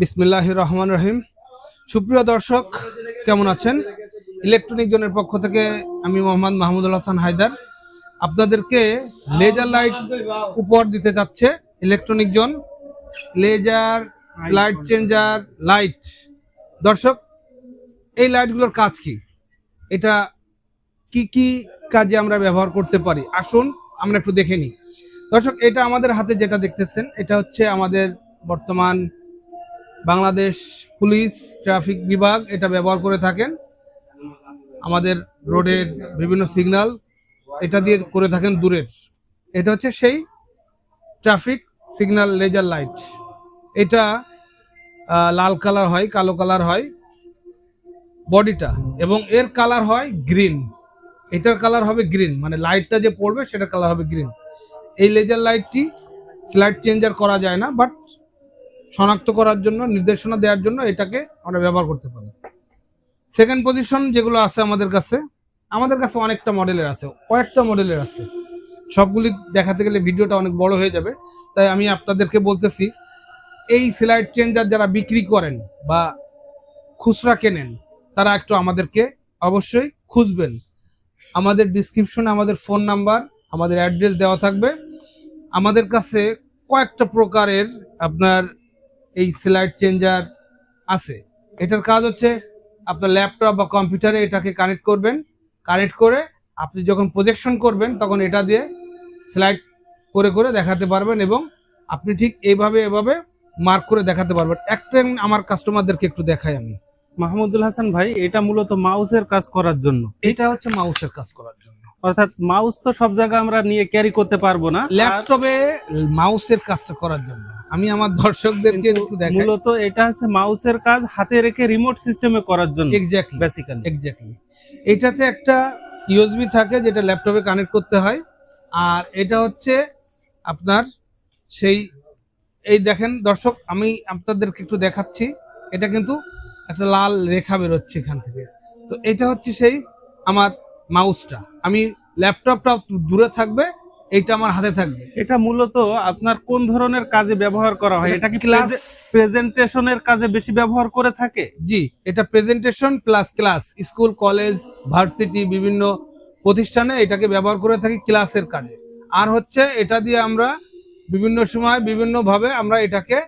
বিসমিল্লাহ রহমান রহিম। সুপ্রিয় দর্শক, কেমন আছেন? ইলেকট্রনিক জোনের পক্ষ থেকে আমি মোহাম্মদ মাহমুদুল হাসান হায়দার। আপনাদেরকে লেজার লাইট উপহার দিতে যাচ্ছে electronic zone. Laser light changer, light. দর্শক, এই লাইটগুলোর কাজ কি? এটা কি কি কাজে আমরা ব্যবহার করতে পারি? আসুন, আমরা একটু দেখে নিই। দর্শক, এটা আমাদের হাতে যেটা দেখতেছেন, এটা হচ্ছে আমাদের বর্তমান বাংলাদেশ পুলিশ ট্রাফিক বিভাগ এটা ব্যবহার করে থাকেন। আমাদের রোডের বিভিন্ন সিগন্যাল এটা দিয়ে করে থাকেন দূরের। এটা হচ্ছে সেই ট্রাফিক সিগনাল লেজার লাইট। এটা লাল কালার হয়, কালো কালার হয় বডিটা এবং এর কালার হয় গ্রিন। এটার কালার হবে গ্রিন মানে লাইটটা যে পড়বে সেটা কালার হবে গ্রিন। এই লেজার লাইটটি স্লাইড চেঞ্জার করা যায় না, বাট শনাক্ত করার জন্য, নির্দেশনা দেওয়ার জন্য এটাকে আমরা ব্যবহার করতে পারি। সেকেন্ড পজিশন যেগুলো আছে আমাদের কাছে আমাদের কাছে অনেকটা মডেলের আছে, কয়েকটা মডেলের আছে। সবগুলি দেখাতে গেলে ভিডিওটা অনেক বড় হয়ে যাবে, তাই আমি আপনাদেরকে বলতেছি, এই স্লাইড চেঞ্জার যারা বিক্রি করেন বা খুচরা কেনেন, তারা একটু আমাদেরকে অবশ্যই খুঁজবেন। আমাদের ডিসক্রিপশনে আমাদের ফোন নাম্বার আমাদের অ্যাড্রেস দেওয়া থাকবে। আমাদের কাছে কয়েকটা প্রকারের আপনার এই স্লাইড চেঞ্জার আছে। এটার কাজ হচ্ছে আপনার ল্যাপটপ বা কম্পিউটারে এটাকে কানেক্ট করবেন। কানেক্ট করে আপনি যখন প্রজেকশন করবেন তখন এটা দিয়ে স্লাইড করে করে দেখাতে পারবেন এবং আপনি ঠিক এইভাবে এভাবে মার্ক করে দেখাতে পারবেন। একটা আমার কাস্টমারদেরকে একটু দেখাই আমি। মাহমুদুল হাসান ভাই এটা মূলত মাউসের কাজ করার জন্য। এটা হচ্ছে মাউসের কাজ করার জন্য। অর্থাৎ মাউস তো সব জায়গায় আমরা নিয়ে ক্যারি করতে পারব না। ল্যাপটপে মাউসের কাজটা করার জন্য। আমি আমার দর্শকদেরকে একটু দেখাই। মূলত এটা হচ্ছে মাউসের কাজ হাতে রেখে রিমোট সিস্টেমে করার জন্য এক্স্যাক্টলি বেসিক্যালি এক্স্যাক্টলি এটাতে একটা ইউএসবি থাকে যেটা ল্যাপটপে কানেক্ট করতে হয়। আর এটা হচ্ছে আপনার সেই এই দেখেন দর্শক আমি আপনাদেরকে একটু দেখাচ্ছি। এটা কিন্তু একটা লাল রেখা বেরোচ্ছে এখান থেকে। তো এটা হচ্ছে সেই আমার মাউসটা আমি ল্যাপটপটা দূরে থাকবে এইটা আমার হাতে থাকবে। এটা মূলত আপনার কোন ধরনের কাজে ব্যবহার করা হয়? এটা কি ক্লাস প্রেজেন্টেশনের কাজে বেশি ব্যবহার করে থাকে? জি এটা presentation plus class school college varsity বিভিন্ন প্রতিষ্ঠানে এটাকে ব্যবহার করে থাকি ক্লাসের কাজে। আর হচ্ছে এটা দিয়ে আমরা বিভিন্ন সময় বিভিন্নভাবে আমরা এটাকে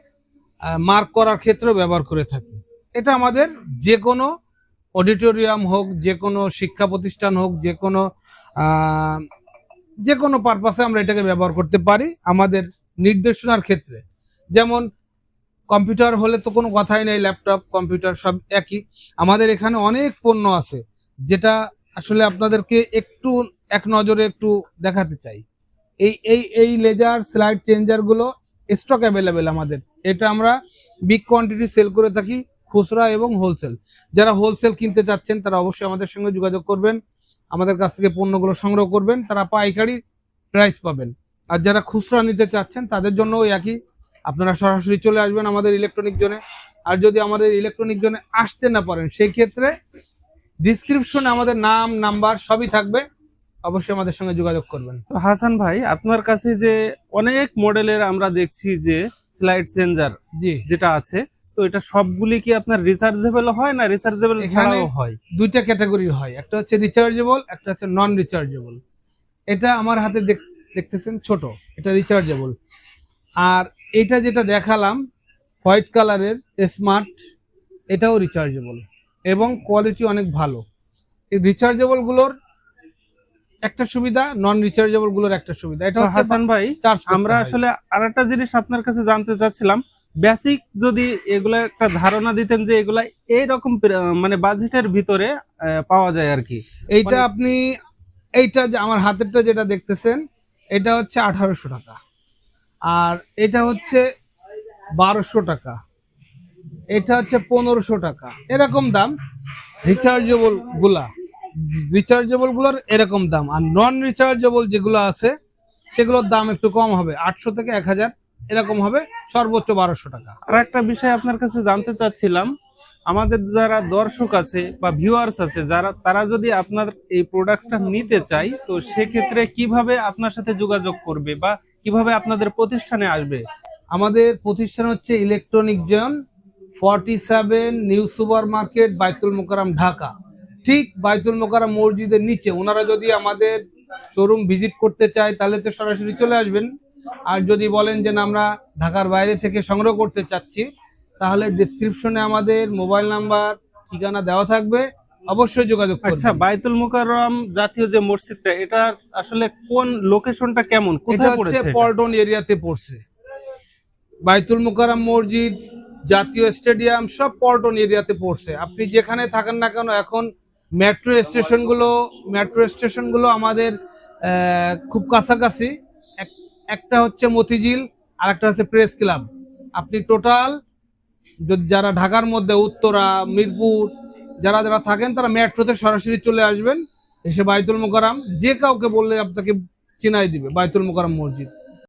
মার্ক করার ক্ষেত্রেও ব্যবহার করে থাকি। এটা আমাদের যে কোনো অডিটোরিয়াম হোক যে কোনো শিক্ষা প্রতিষ্ঠান হোক যে কোনো আহ, যে কোনো পারপাসে আমরা এটাকে ব্যবহার করতে পারি আমাদের নির্দেশনার ক্ষেত্রে। যেমন কম্পিউটার হলে তো কোনো কথাই নেই ল্যাপটপ কম্পিউটার সব একই। আমাদের এখানে অনেক পণ্য আছে, যেটা আসলে আপনাদেরকে একটু এক নজরে একটু দেখাতে চাই। এই এই এই লেজার স্লাইড চেঞ্জারগুলো স্টক অ্যাভেলেবেল আমাদের। এটা আমরা বিগ কোয়ান্টিটি সেল করে থাকি খুচরা এবং হোলসেল যারা হোলসেল কিনতে চাচ্ছেন তারা অবশ্যই আমাদের সঙ্গে যোগাযোগ করবেন। আমাদের কাছ থেকে পণ্যগুলো সংগ্রহ করবেন তারা পাইকারি প্রাইস পাবেন। আর যারা খুচরা নিতে চাচ্ছেন তাদের জন্য ওই একই। আপনারা সরাসরি চলে আসবেন আমাদের ইলেকট্রনিক জোনে আর যদি আমাদের ইলেকট্রনিক জোনে আসতে না পারেন সেই ক্ষেত্রে ডিসক্রিপশনে আমাদের নাম নাম্বার সবই থাকবে। অবশ্যই আমাদের সঙ্গে যোগাযোগ করবেন। তো হাসান ভাই আপনার কাছে যে অনেক মডেলের আমরা দেখছি যে স্লাইড চেঞ্জার জি। যেটা আছে তো এটা সবগুলি কি আপনার রিচার্জেবল হয় না রিচার্জেবল ছাড়াও হয়? দুইটা ক্যাটাগরির হয়। একটা হচ্ছে রিচার্জেবল একটা হচ্ছে নন রিচার্জেবল এটা আমার হাতে দেখ- দেখতেছেন ছোট এটা রিচার্জেবল আর এটা যেটা দেখালাম হোয়াইট কালারের স্মার্ট এটাও রিচার্জেবল এবং কোয়ালিটি অনেক ভালো। এই রিচার্জেবলগুলোর একটা সুবিধা নন রিচার্জেবলগুলোর একটা সুবিধা। এটা হাসান ভাই আমরা আসলে আরেকটা জিনিস আপনার কাছে জানতে চাচ্ছিলাম। বেসিক যদি এগুলা একটা ধারণা দিতেন যে এগুলা এইরকম মানে বাজেটের ভিতরে পাওয়া যায় আর কি এইটা মানে- আপনি এইটা যে আমার হাতেরটা যেটা দেখতেছেন এটা হচ্ছে আঠারোশো টাকা। আর এটা হচ্ছে বারোশো টাকা। এটা হচ্ছে পনেরোশো টাকা। এরকম দাম। রিচার্জেবলগুলা। রিচার্জেবলগুলোর এরকম দাম। আর নন রিচার্জেবল যেগুলো আছে সেগুলোর দাম একটু কম হবে। আটশো থেকে এক হাজার। এরকম হবে সর্বোচ্চ বারোশো টাকা। আর একটা বিষয় আপনার কাছে জানতে চাচ্ছিলাম আমাদের যারা দর্শক আছে বা ভিউয়ার্স আছে যারা তারা যদি আপনার এই প্রোডাক্টটা নিতে চায় তো সেক্ষেত্রে কীভাবে আপনার সাথে যোগাযোগ করবে বা কীভাবে আপনাদের প্রতিষ্ঠানে আসবে? আমাদের প্রতিষ্ঠান হচ্ছে electronic zone forty seven new super market Baitul Mokarram Dhaka ঠিক বাইতুল মোকারাম মসজিদের নিচে ওনারা যদি আমাদের শোরুম ভিজিট করতে চায় তাহলে তো সরাসরি চলে আসবেন। আর যদি বলেন যে আমরা ঢাকার বাইরে থেকে সংগ্রহ করতে চাচ্ছি তাহলে ডিসক্রিপশনে আমাদের মোবাইল নাম্বার ঠিকানা দেওয়া থাকবে। অবশ্যই যোগাযোগ আচ্ছা বাইতুল মুকাররম জাতীয় যে মসজিদটা এটা আসলে কোন লোকেশনটা কেমন? কোথায় পড়েছে পল্টন এরিয়াতে পড়ছে। বাইতুল মোকাররম মসজিদ জাতীয় স্টেডিয়াম সব পল্টন এরিয়াতে পড়ছে। আপনি যেখানে থাকেন না কেন এখন মেট্রো স্টেশনগুলো মেট্রো স্টেশনগুলো আমাদের আহ, খুব কাছাকাছি। একটা হচ্ছে মতিঝিল আর একটা হচ্ছে প্রেস ক্লাব। আপনি টোটাল যারা ঢাকার মধ্যে, উত্তরা, মিরপুর, যারা যারা থাকেন, তারা মেট্রোতে সরাসরি চলে আসবেন। এসে বাইতুল মোকারাম যে কাউকে বললে আপনাকে চিনাই দিবে, বাইতুল মোকারাম মসজিদ।